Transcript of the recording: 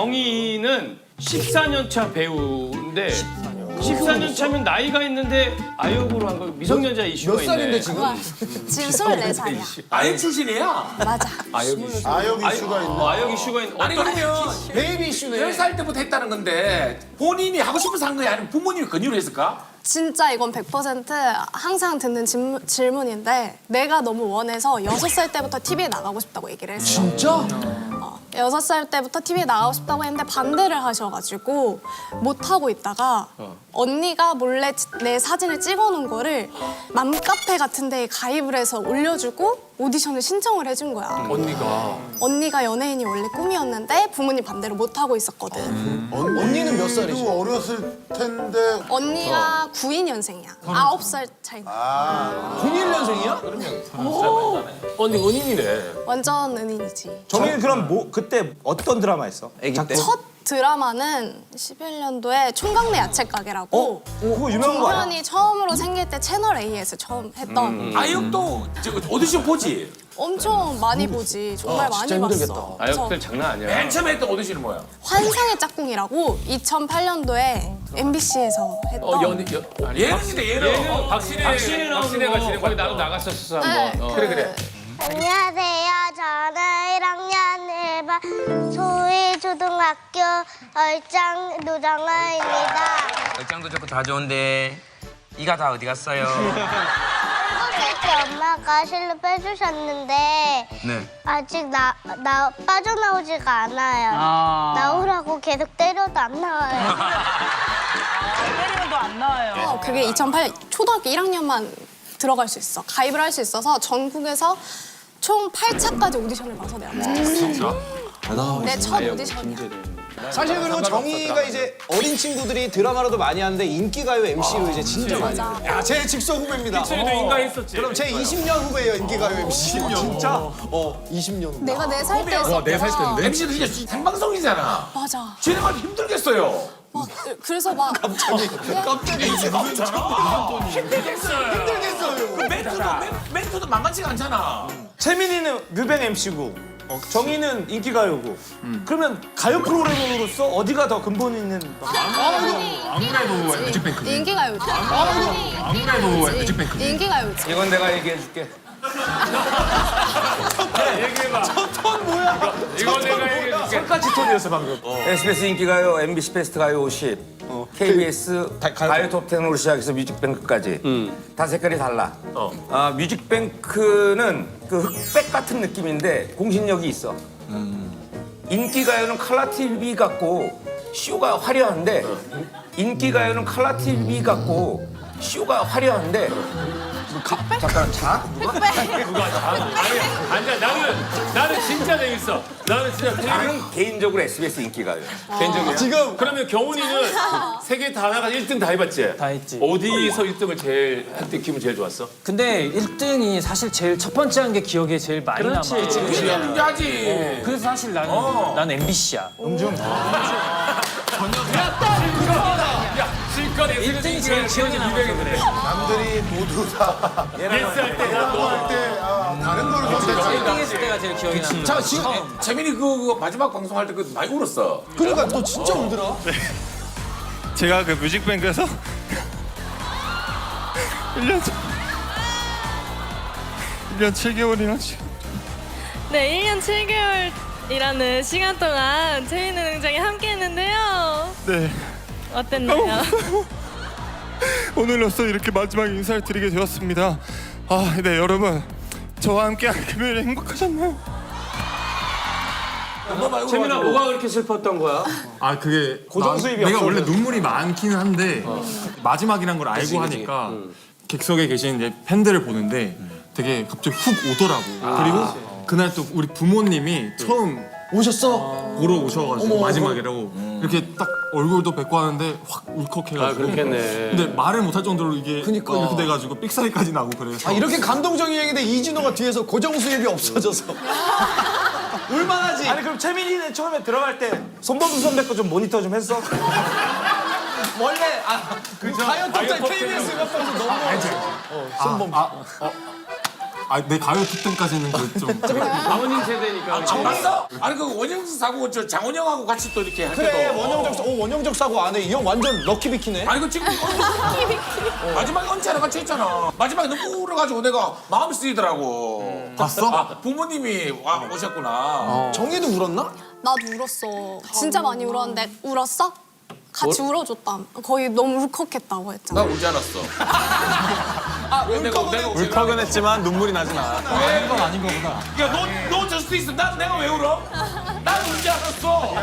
정희는 14년 차 배우인데 14년 차면 나이가 있는데 아역으로 한 거 미성년자 이슈가 몇 살인데 있네. 지금? 지금 24살이야. 아역 출신이야. 맞아. 아역 이슈가 있네. 어, 아역 이슈가 있는 아니 어떤 그러면 베이비 이슈네. 10살 때부터 했다는 건데 본인이 하고 싶어서 한 거야? 아니면 부모님이 권유를 했을까? 진짜 이건 100% 항상 듣는 질문, 질문인데 내가 너무 원해서 6살 때부터 TV에 나가고 싶다고 얘기를 했어. 진짜? 어, 6살 때부터 TV에 나가고 싶다고 했는데 반대를 하셔가지고 못 하고 있다가 언니가 몰래 지- 내 사진을 찍어놓은 거를 맘카페 같은 데에 가입을 해서 올려주고 오디션을 신청을 해준 거야. 언니가. 언니가 연예인이 원래 꿈이었는데 부모님 반대로 못 하고 있었거든. 언니는 몇 살이지? 어렸을 텐데 언니가 92년생이야. 9살 차이. 나. 01년생 이야? 언니 은인이네. 완전 은인이지. 정희는 그럼 뭐 그때 어떤 드라마 했어? 애기 때? 첫 드라마는 11년도에 총각내 야채 가게라고 그거 유명한 거 아니야? 종현이 처음으로 생길 때 채널 A에서 처음 했던 아역도 저 오디션 보지? 엄청 많이 보지 정말 많이 봤어. 힘들겠다. 그래서 아역들 장난 아니야. 맨 처음에 했던 오디션이 뭐야? 환상의 짝꿍이라고 2008년도에 MBC에서 했던 어, 연연 아니, 예능인데 예능. 얘는 박신혜 박신혜 나오는 박신혜가 거 진행 거기 나도 나갔었어 네, 한번. 어. 그래 그래. 안녕하세요. 저는 1학년 1반 소희초등학교 얼짱 노정아입니다. 얼짱도 좋고 다 좋은데 이가 다 어디 갔어요? 일곱 엄마가 실로 빼주셨는데 네. 아직 나, 나 빠져나오지가 않아요. 나오라고 계속 때려도 안 나와요. 어, 그게 2008년 초등학교 1학년만 들어갈 수 있어. 가입을 할 수 있어서 전국에서 총 8차까지 오디션을 봐서 내가 붙었어. 내첫 오디션이야. 사실 그리고 정희가 이제 어린 친구들이 드라마로도 많이 하는데 인기가요 MC로 이제 진짜 많이 해요. 야, 제 직속 후배입니다. 도 인가했었지. 그럼 제 20년 후배예요, 인기가요 MC. 20년. 진짜? 어, 20년 후배. 내가 4살 때 했었구나. MC도 이제 생방송이잖아. 맞아. 진행하기 힘들겠어요. 막 그래서 막 갑자기 힘들겠어요. 그 멘트도 멘- 멘트도 만만치가 않잖아. 채민이는 뮤뱅 MC고 정희는 인기 가요고. 그러면 가요 프로그램으로서 어디가 더 근본 있는 아무래도 뮤직뱅크 인기가요지. 아무래도 뮤직뱅크 인기가요지. 이건 내가 얘기해 줄게. 이거 내가 얘기해 줄게. 똑같이 톤이었어 방금. SBS 인기가요, MBC 베스트 가요 50, KBS 가요? 톱10으로 시작해서 뮤직뱅크까지. 다 색깔이 달라. 아, 뮤직뱅크는 그 흑백 같은 느낌인데 공신력이 있어. 인기 가요는 칼라 TV 같고 쇼가 화려한데 인기 가요는 칼라 TV 같고 쇼가 화려한데 잠깐 자? 아니야 나는 나는 진짜 재밌어. 나는 진짜 재밌어. 나는 개인적으로 SBS 인기가요. 개인적이야. 지금 그러면 경훈이는 세개다 나가 1등 다 해봤지? 다 했지. 어디서 1등을 제일 할때 기분 제일 좋았어? 근데 1등이 사실 제일 첫 번째 한 게 기억에 제일 많이 남아. 그게 중요하지. 그래서 사실 나는 난 MBC야. 실컷 1등이 제일 기억에 남아. 그래. 남들이 모두 다 예스 할 때나 또. 때 아, 다른 걸 선택했어. 1등 했을 때가 제일 기억에 남아. 자 지금 재민이 그, 그 마지막 방송할 때 그 많이 울었어. 그러니까 너 진짜 울더라. 제가 그 뮤직뱅크에서 1년 1년 7개월이나 지금 네, 1년 7개월이라는 시간 동안 재밌는 등장에 함께 했는데요. 네 어땠나요? 오늘로써 이렇게 마지막 인사를 드리게 되었습니다. 아, 네 여러분 저와 함께한 금요일에 행복하셨나요? 채민아 뭐가 그렇게 슬펐던 거야? 아 그게 고정 나- 수입이 내가 없어서. 원래 눈물이 많기는 한데 마지막이란 걸 알고 하니까 객석에 계신 이제 팬들을 보는데 되게 갑자기 훅 오더라고 그리고 그날 또 우리 부모님이 처음 오셨어? 보러 오셔가지고 마지막이라고 이렇게 딱 얼굴도 뵙고 하는데 확 울컥해가지고 아, 그렇겠네. 근데 말을 못할 정도로 이게 그니까. 이렇게 돼가지고 삑사리까지 나고 그래서 아 이렇게 감동적인 얘기인데 이진호가 뒤에서 고정 수입이 없어져서 울만하지. 아니 그럼 채민이는 처음에 들어갈 때 손범수 선배 거 좀 모니터 좀 했어? 원래 아 가요 톱텐 KBS 몇 번에서 너무 어, 손범. 아, 내 가요 톱텐까지는 그좀 아버님 세대니까. 안 봤어? 아니 그 원영수 사고 저 장원영하고 같이 또 이렇게 할 때도 그래 원형적 어 원형적 사고 안해 이형 완전 럭키비키네. 아니 그 지금 어, 마지막에 언제나 같이 했잖아. 마지막에 너무 울어가지고 내가 마음이 쓰이더라고. 봤어? 아 부모님이 와 오셨구나. 정희도 울었나? 나도 울었어. 진짜 많이 울었는데 울었어? 같이 울어줬다. 거의 너무 울컥했다고 했잖아. 나 울지 않았어. 아 내가 내가 울컥은 했지만 눈물이 나진 않았다. 아닌 건 아닌 거구나. 야너너질 수도 있어. 난 내가 왜 울어? 난 울지 않았어.